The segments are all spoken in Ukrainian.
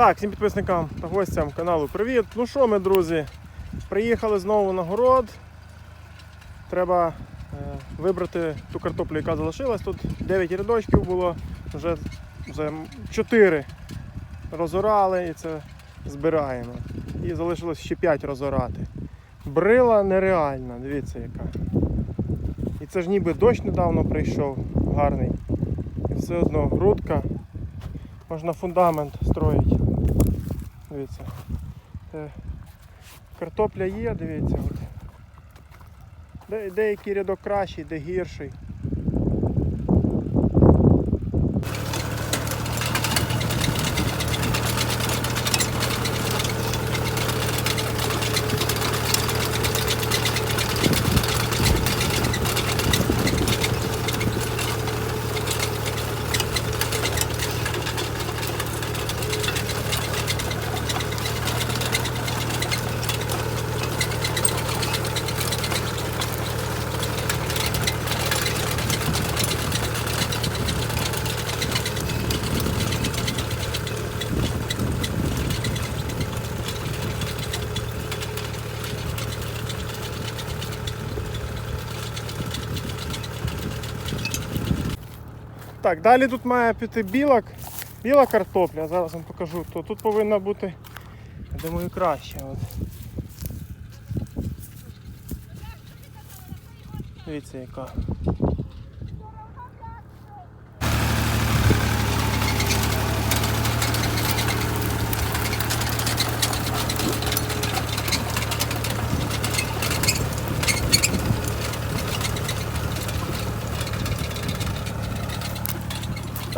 Так, всім підписникам та гостям каналу привіт. Ну що ми, друзі, приїхали знову на город. Треба е, вибрати ту картоплю, яка залишилась. Тут 9 рядочків було, вже, вже 4 розорали і це збираємо. І залишилось ще 5 розорати. Брила нереальна, дивіться яка. І це ж ніби дощ недавно прийшов, гарний. І все одно грудка. Можна фундамент строїти. Дивіться. Е, Картопля є, дивіться. Деякий рядок кращий, де гірший. Так, далі тут має піти біла, біла картопля. Зараз вам покажу. То тут повинна бути, я думаю, краще. От. Дивіться яка.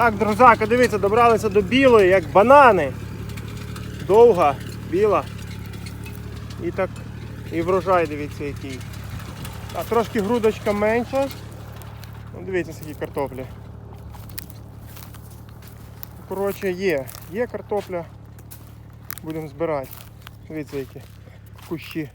Так, друзяки, дивіться, добралися до білої, як банани. Довга, біла. І так, і врожай, дивіться, який. А трошки грудочка менша. Ну, дивіться, скільки картоплі. Коротше, є. Є картопля. Будемо збирати. Дивіться, які кущі.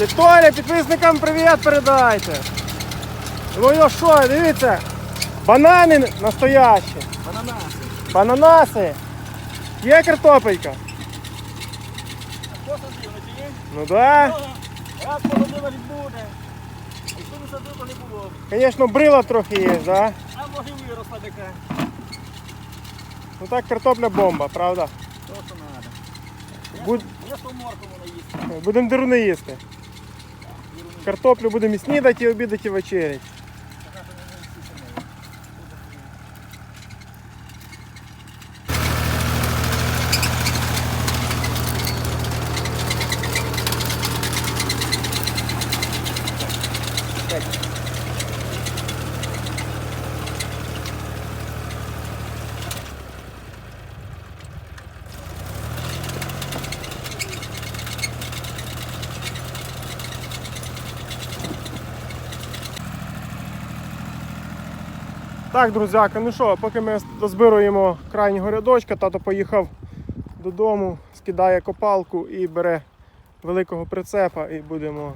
Вікторія, підписникам привіт передайте. Ну і що, дивіться, банани настоящі, Ананаси. бананаси. Є картопелька? Хто садив на ті? Ну да. Посадила не буде. Якщо не садив, то не було. Звісно, брила трохи є, да? А може і виросла така. Ну так картопля бомба, правда? То, що треба. Будь... Є що морку вона їсти. Будемо деруни їсти. Картоплю будемо і снідати, і обідати, і вечерять. Так, друзяки, ну що, поки ми дозбируємо крайнього рядочка, тато поїхав додому, скидає копалку і бере великого прицепа і будемо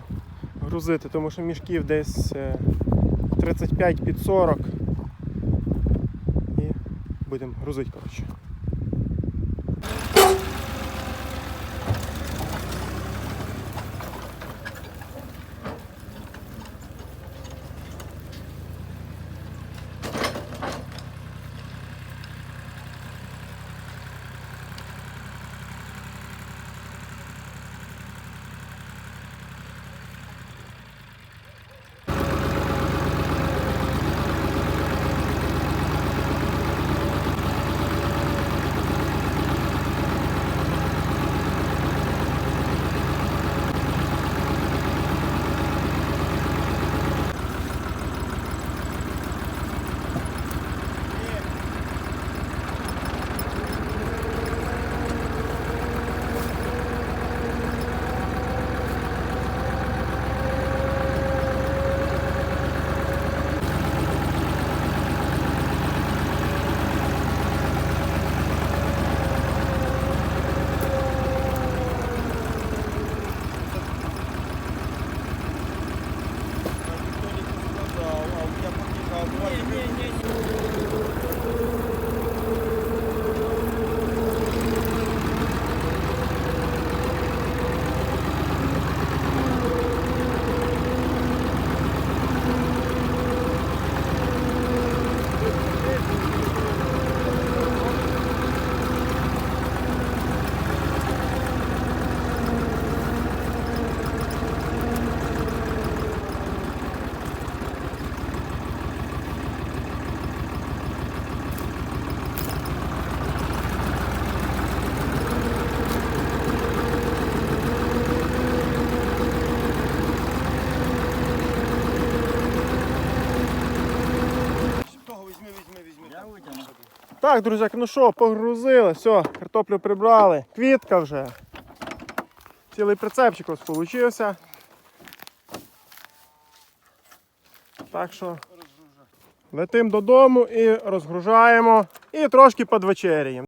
грузити, тому що мішків десь е, 35 під 40. І будемо грузити, коротше. не, не, не, не. Так, друзяки, ну що, погрузили, все, картоплю прибрали, квітка вже. Цілий прицепчик ось получився. Так що летим додому і розгружаємо. І трошки подвечеряємо.